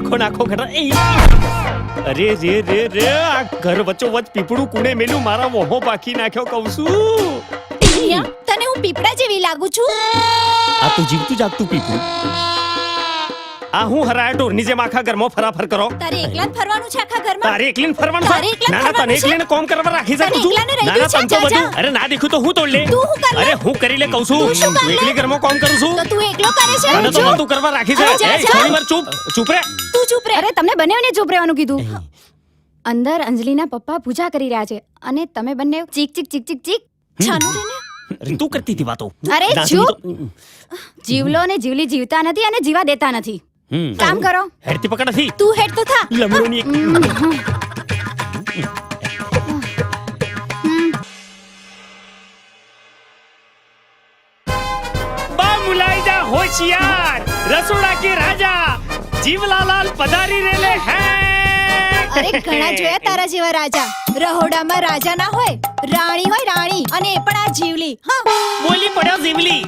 નાખો નાખો ઘટા અરે રે રે રે આ ઘર વચ્ચો વચ પીપળું કુણે મેલ્યું મારા મોહો પાકી નાખ્યો કહું છું. તને હું પીપળા જેવી લાગુ છું? આ તો જીવતું જાગતું પીપળું. આ હું હરાયા નીચે જેમ આખા ઘરમાં ફરાફર કરો. તારે એકલા જ ફરવાનું છે આખા ઘરમાં? તારે એકલીન ફરવાનું છે? ના ના તને એકલીને કોમ કરવા રાખી શકું છું ના ના તને તો બધું અરે ના દેખું તો હું તોડ લે. તું હું કર અરે હું કરી લે કહું છું? એકલી ઘરમાં કોમ કરું છું? તો તું એકલો કરે છે? અને તો તું કરવા રાખી છે. જા, એ, થોડી વાર ચૂપ. ચૂપ રે. તું ચૂપ રહે અરે તમને બંનેને ચૂપ રહેવાનું કીધું. અંદર અંજલિના પપ્પા પૂજા કરી રહ્યા છે અને તમે બંને ચીક ચીક ચીક ચીક ચીક. છાનું રે તું કરતી હતી વાતો. અરે ના, જીવલો અને જીવલી જીવતા નથી અને જીવા દેતા નથી. કામ કરો. હેડતી પકડ નથી તું હેડ તો થા. લમણોની એક- બા મુલાઈ જા હોશિયાર રસોડા કે રાજા જીવલાલાલ પધારી રેલે હે. અરે ઘણા જોયા તારા જેવા રાજા. રહોડામાં રાજા ના હોય રાણી હોય રાણી અને એ પણ આ જીવલી. હા. બોલી પડ્યો જીવલી.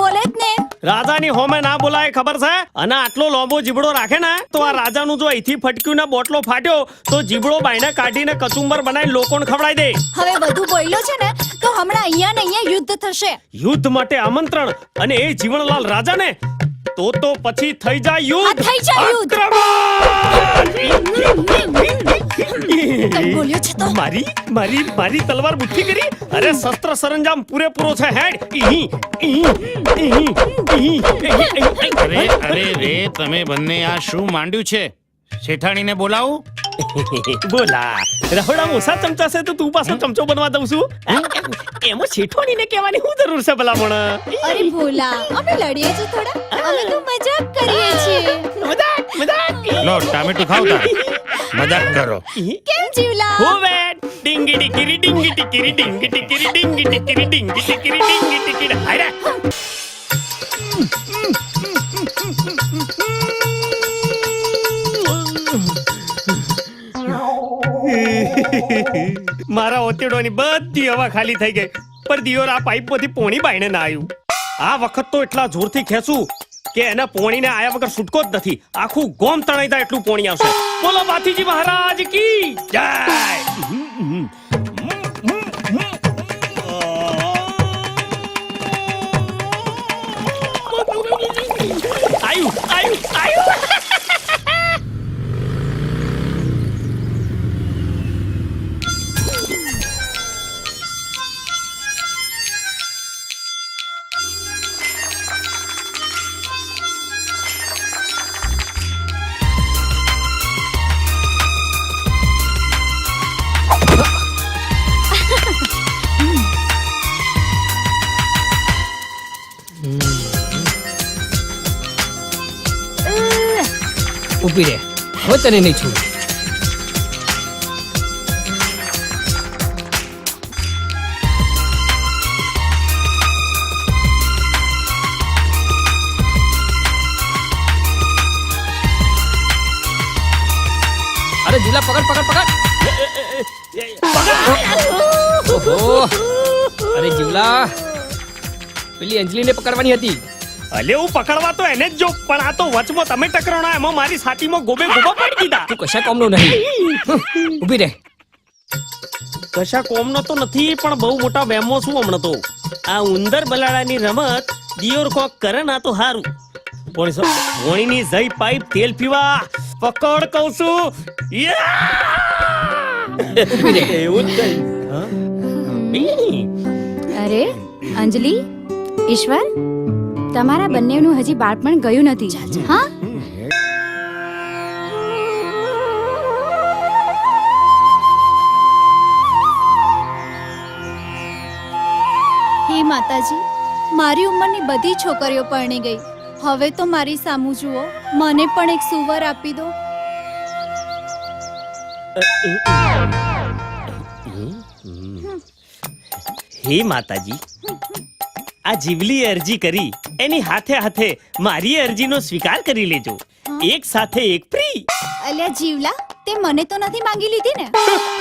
બોલે જ ને. રાજાની હોમે ના બોલાય ખબર છે? અને આટલો લાંબો જીબડો રાખે ને તો આ રાજાનું જો અહીંથી ફટક્યું ને બોટલો ફાટ્યો તો જીબડો બાઈને કાઢીને કચુંબર બનાવી લોકોને ખવડાવી દે. હવે બધું બોલ્યો છે ને તો હમણાં અહીંયા ને અહીંયા યુદ્ધ થશે. યુદ્ધ માટે આમંત્રણ અને એ જીવણલાલ રાજાને તો તો પછી થઈ જાય યુદ્ધ થઈ જાય યુદ્ધ. કઈ બોલ્યો છે તો મારી મારી મારી તલવાર મુઠ્ઠી કરી? અરે શસ્ત્ર સરંજામ પૂરેપૂરો છે હેડ. અરે અરે રે તમે બંને આ શું માંડ્યું છે? શેઠાણીને બોલાવું? બોલા. રહોડા ઓછા ચમચા છે તો તું પાછો ચમચો બનવા દઉં છું. એમાં શેઠવાણીને કહેવાની શું જરૂર છે ભલા પણ અરે ભોલા અમે લડીએ છીએ થોડા. અમે તો મજાક કરીએ છીએ. લો ટામેટું ખાવ તા મજાક કરો. કેમ જીવલા? હોવે. ડિંગી ડિકીરી ડિંગી ટિકીરી ડિંગી ટિકીરી ડિંગી ટિકીરી ડિંગી ટિકીરી ડિંગી ટિકીરી. હાયરા મારા ઓતેડોની બધી હવા ખાલી થઈ ગઈ. પણ દિયોર આ પાઇપમાંથી પોણી બાઈને ના આવ્યું આ વખત તો એટલા જોરથી ખેંચું. કે એના પોણીને આયા વગર છૂટકો જ નથી. આખું ગોમ તણાઈ એટલું પોણી આવશે. બોલો બાથીજી મહારાજ કી જય! ઊભી રહે. હવે તને નહીં છોડું. અરે જીલા, પકડ પકડ પકડ. અરે જીવલા પેલી અંજલિને પકડવાની હતી. અલે હું પકડવા તો એને જ જો પણ આ તો વચમાં તમે ટકરાણા એમાં મારી છાતીમાં ગોબે ગોબા પડી દીધા. તું કશા કોમનો નહીં? ઊભી રહે કશા કોમનો તો નથી પણ બહુ મોટા વેમો છું હમણાં તો. આ ઉંદર બલાડાની રમત દિયોર કોક કરે ના તો હારું. પણ વણીની જઈ પાઇપ તેલ પીવા પકડ કહું છું. એવું જ કઈ. અરે અંજલિ ઈશ્વર તમારા બંનેનું હજી બાળપણ ગયું નથી હા હે માતાજી મારી ઉંમરની બધી છોકરીઓ પરણી ગઈ હવે તો મારી સામું જુઓ મને પણ એક સુવર આપી દો હે માતાજી આ જીવલી અરજી કરી એની હાથે હાથે મારી અરજીનો સ્વીકાર કરી લેજો. એક સાથે એક ફ્રી અલ્યા જીવલા તે મને તો નથી માંગી લીધી ને.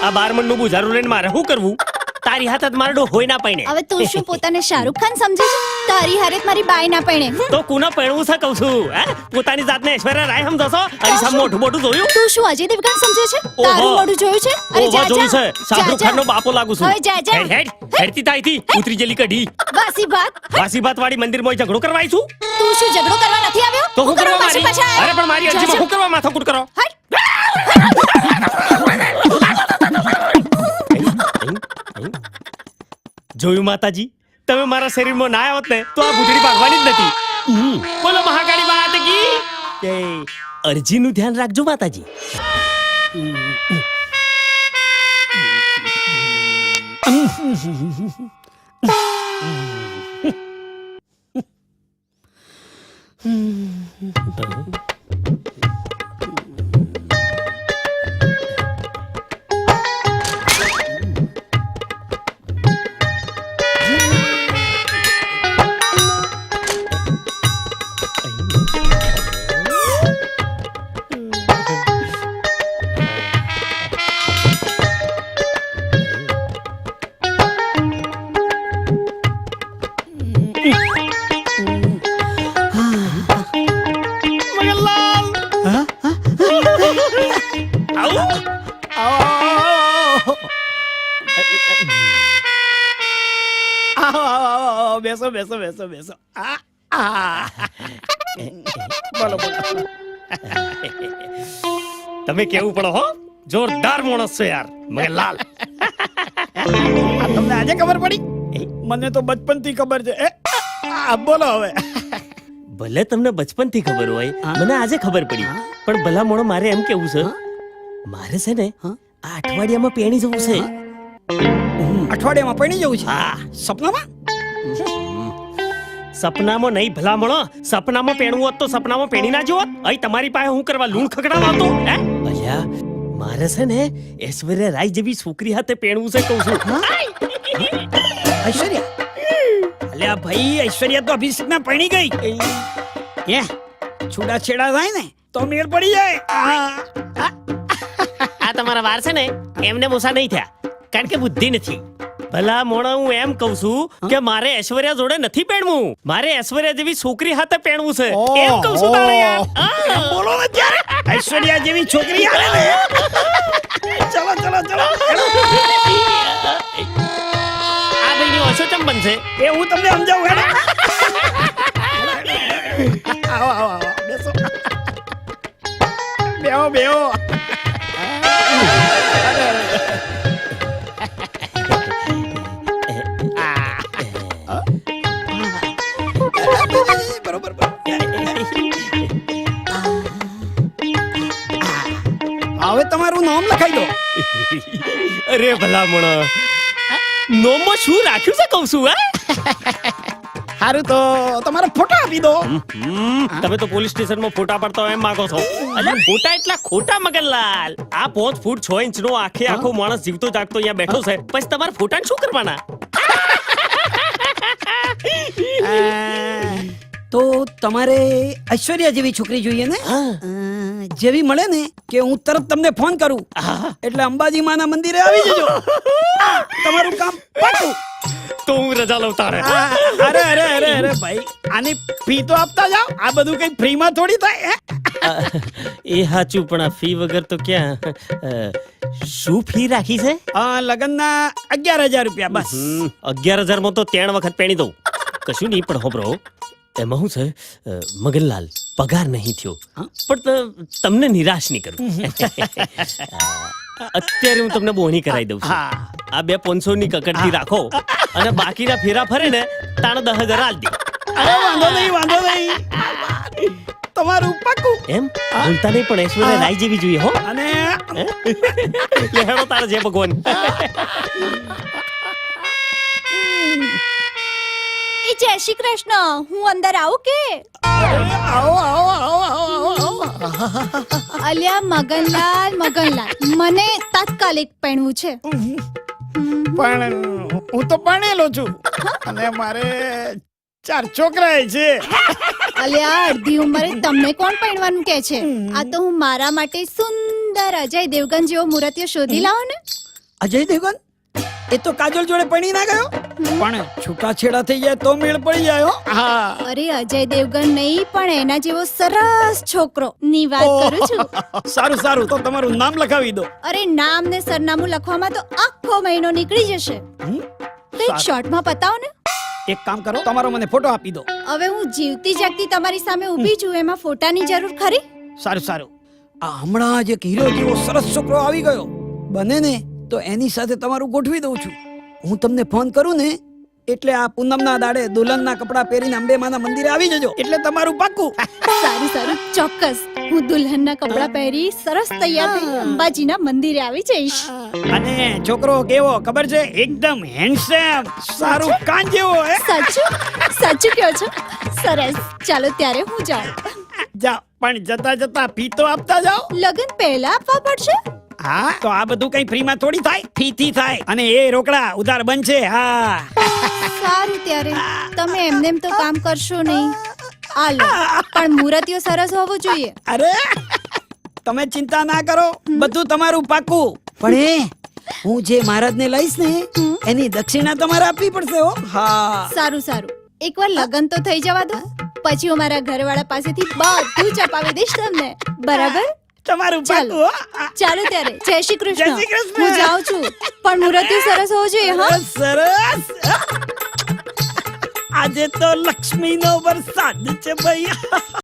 આ બાર મણનું બુઝારું લઈને મારે શું કરવું? તારી હાથ જ મારડો હોય ના પૈણે હવે તું શું પોતાને શાહરુખ ખાન સમજે છે તારી હારે જ મારી બાઈ ના પૈણે તો કુના પહેણવું છે કહું છું હે પોતાની જાતને ઐશ્વર્યા રાય સમજો છો અરીસા મોઢું મોઢું જોયું તું શું અજય દેવગન સમજે છે તારું મોઢું જોયું છે અરે જા જા છે શાહરુખ ખાન નો બાપો લાગુ છું હવે જા, જા. હેડ હેડ હેડતી તાઈથી ઉતરી જેલી કઢી વાસી ભાત વાસી ભાત વાળી મંદિરમાં ઝઘડો કરવાય છું તું શું ઝઘડો કરવા નથી આવ્યો તો હું કરવા મારી અરે પણ મારી જા, અરજીમાં હું કરવા માથાકૂટ કરો હટ. જોયું માતાજી તમે મારા શરીરમાં ના આવત ને તો આ ભૂતડી ભાગવાની જ નથી બોલો મહાકાળી માત કી જય. અરજીનું ધ્યાન રાખજો માતાજી મગનલાલ બોલો બોલો. તમે કેવું પડો હો? જોરદાર માણસ છો યાર મગનલાલ લાલ. તમને આજે ખબર પડી? મને તો બચપનથી ખબર છે. આ બોલો હવે. ભલે તમને બચપનથી ખબર હોય મને આજે ખબર પડી. પણ ભલા મોણો મારે એમ કેવું છે? મારે છે ને આ અઠવાડિયામાં પેણી જવું છે. અઠવાડિયામાં પેણી જવું છે? હા. સપનામાં? સપનામાં નહીં ભલામણો સપનામાં પેણવું હોત તો સપનામાં પેણી ના જોત? અહીં તમારી પાસે હું કરવા લૂણ ખકડાવા આવતો હે? અલ્યા મારે છે ને ઐશ્વર્યા રાય જેવી છોકરી હાથે પેણવું છે કહું છું. ઐશ્વર્યા? અલ્યા ભાઈ ઐશ્વર્યા તો અભિષેકના પૈણી ગઈ. હે છૂડા છેડા થાય ને તો મેળ પડી જાય. આ તમારા વાર છે ને એમને મોસા નહીં થયા કારણ કે બુદ્ધિ નથી. ભલા મોણા હું એમ કહું છું કે મારે ઐશ્વર્યા જોડે નથી પહેણવું મારે ઐશ્વર્યા જેવી છોકરી હાથે પહેણવું છે. એમ કહું છું તારે યાર. આ. એમ બોલો ને ત્યારે. ઐશ્વર્યા જેવી છોકરી આવે ને? ચલો ચલો ચલો. આ ભાઈની ઓછો ચમ બનશે? એ હું તમને સમજાવું હેડો. આવો આવો આવો. બેસો. બેહો બેહો. અરે ભલા નોમો શું રાખ્યું છે કહું છું હે? સારું તો તમારો ફોટો આપી દો. તમે તો પોલીસ સ્ટેશનમાં ફોટા પડતા હોય એમ માંગો છો. અલ્યા ફોટા એટલા ખોટા મગનલાલ આ પાંચ ફૂટ છ ઇંચ નો આખે આખો માણસ જીવતો જાગતો અહીંયા બેઠો છે. પછી તમારે ફોટા શું કરવાના? તો તમારે ઐશ્વર્યા જેવી છોકરી જોઈએ ને? જેવી મળે ને કે હું તરત તમને ફોન કરું. એટલે અંબાજી માના મંદિરે આવી જજો. તમારું કામ પાકું. તો હું રજા લઉં તારે. અરે અરે અરે અરે ભાઈ આની ફી તો આપતા જાઓ. આ બધું કઈ ફ્રીમાં થોડી થાય એ સાચું પણ આ ફી વગર તો ક્યાં? શું ફી રાખી છે? લગ્નના અગિયાર હજાર રૂપિયા બસ. હમ, અગિયાર હજારમાં તો ત્રણ વખત પેણી દઉં. કશું નહીં પણ હોબરો એમાં શું છે? મગનલાલ. પગાર નહીં થયો. પણ તમને નિરાશ નહીં કરું. અત્યારે હું તમને બોહણી કરાવી દઉં છું. હા. આ બે પાંચસો ની કકડથી રાખો અને બાકીના ફેરા ફરે ને તાણે દસ હજાર આલ દે. અરે વાંધો નહીં વાંધો નહીં. તમારું પાકું. એમ? ભૂલતા નહીં પણ ઐશ્વર્યા રાય જેવી જોઈએ હો. અને? લે હેડો તારે જય ભગવાન. એ જય શ્રી કૃષ્ણ. હું અંદર આવું કે? આવો આવો આવો આવો આવો અલ્યા મગનલાલ મગનલાલ મને તાત્કાલિક પહેણવું છે. પણ હું તો પરણેલો છું. અને મારે ચાર છોકરા છે. અલ્યા અડધી ઉંમરે તમને કોણ પહેણવાનું કે છે? આ તો હું મારા માટે સુંદર અજય દેવગન જેવો મૂર્તિઓ શોધી લાવો ને. અજય દેવગન? એ તો કાજલ જોડે પણી ના ગયો? પણ છૂટાછેડા થઈ જાય તો મેળ પડી જાય હો. હા. અરે અજય દેવગન નહીં પણ એના જેવો સરસ છોકરો. ની વાત કરું છું. સારું સારું તો તમારું નામ લખાવી દો. અરે નામ ને સરનામું લખવામાં તો આખો મહિનો નીકળી જશે. હમ? કંઈક શોર્ટમાં બતાવો ને. એક કામ કરો તમારો મને ફોટો આપી દો. હવે હું જીવતી જાગતી તમારી સામે ઊભી છું એમાં ફોટાની જરૂર ખરી? સારું સારું. આ હમણાં જ એક હીરો જેવો સરસ છોકરો આવી ગયો. બને ને તો એની સાથે તમારું ગોઠવી દઉં છું. હું તમને ફોન કરું ને એટલે આ પૂનમના દાડે દુલ્હનના કપડાં પહેરીને અંબેમાના મંદિરે આવી જજો. એટલે તમારું પાક્કું. સારું સારું. ચોક્કસ. હું દુલ્હનના કપડાં પહેરી સરસ તૈયાર થઈ અંબાજીના મંદિરે આવી જઈશ. અને છોકરો કેવો ખબર છે? એકદમ હેન્ડસમ સારું કાન જેવો હે? સાચું? સાચું કહો છો? સરસ. ચાલો ત્યારે હું જાઉં. જા પણ જતા જતા ફી તો આપતા જાઓ. લગન પહેલા આપવા પડશે? હા? તો આ બધું કઈ ફ્રીમાં થોડી થાય? ફી થી થાય. અને એ રોકડા ઉધાર બનશે હા. સારું ત્યારે. તમે એમને તો કામ કરશો નહીં. આલો પણ મૂર્તિઓ સરસ હોવું જોઈએ. અરે! તમે ચિંતા ના કરો. બધું તમારું પાકું. પણ એ હું જે મહારાજને લઈશ ને એની દક્ષિણા તમારે આપવી પડશે હો. હા. સારું સારું. એકવાર લગન તો થઈ જવા દો. પછી હું મારા ઘરવાળા પાસેથી બધું ચપાવી દઈશ તમને. બરાબર? તમારું ચાલો. ચાલો ત્યારે. જય શ્રી જય કૃષ્ણ શ્રી કૃષ્ણ. હું જાઉં છું. પણ મુહૂર્તિયો સરસ હોવો જોઈએ હા? સરસ આજે તો લક્ષ્મીનો વરસાદ છે ભાઈ